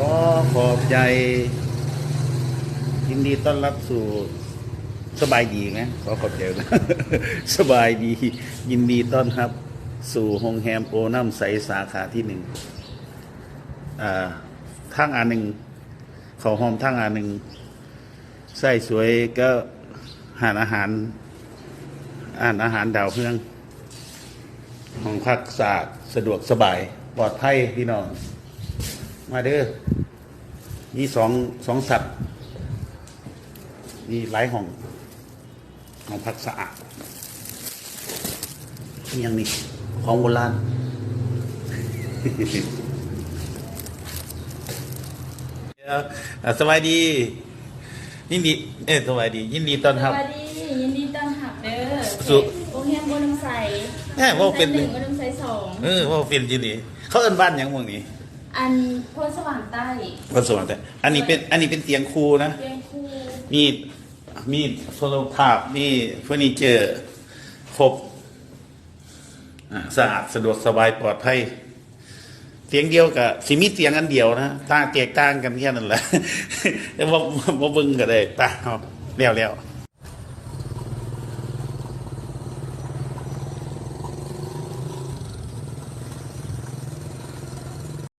ขอขอบใจ ยินดีต้อนรับสู่สบายดีไหมขอขอบใจนะ สบายดี ยินดีต้อนรับ สู่โรงแรมโอน้ำใสสาขาที่หนึ่งทางอันหนึ่งเขาหอมทางอันหนึ่งใส่สวยก็หารอาหารอ่านอาหารดาวเพื่องห้องพักสะอาดสะดวกสบาย ปลอดภัยพี่น้อง มาเด้อมีสองสองสัตว์มีหลายห้องห้องพักสะอาดนี่ยังนี่ของโบราณเดี๋ยวอะสบายดี ยินดี เอ้ยสบายดี ยินดีต้อนรับ สวัสดี ยินดีต้อนรับเด้อสุโรงแรมโบนัมไซแน่ว่าเป็นหนึ่งโบนัมไซสองเออว่าเป็นจีนี่เขาเอิ้นบ้านหยังหมองนี้ อันโพนสว่างใต้คนสวรรค์แต่ อันนี้เป็นอันนี้เป็นเตียงครูนะเรียนครูมีมีโทรศัพท์มีเฟอร์นิเจอร์ครบอ่าสะอาดสะดวกสบายปลอดภัยเตียงเดียวกับสิมีเตียงอันเดียวนะต่างแตกต่างกันแค่นั้นแหละ แต่ว่าว่าเบิ่งก็ได้ตาเอาแล้วแล้ว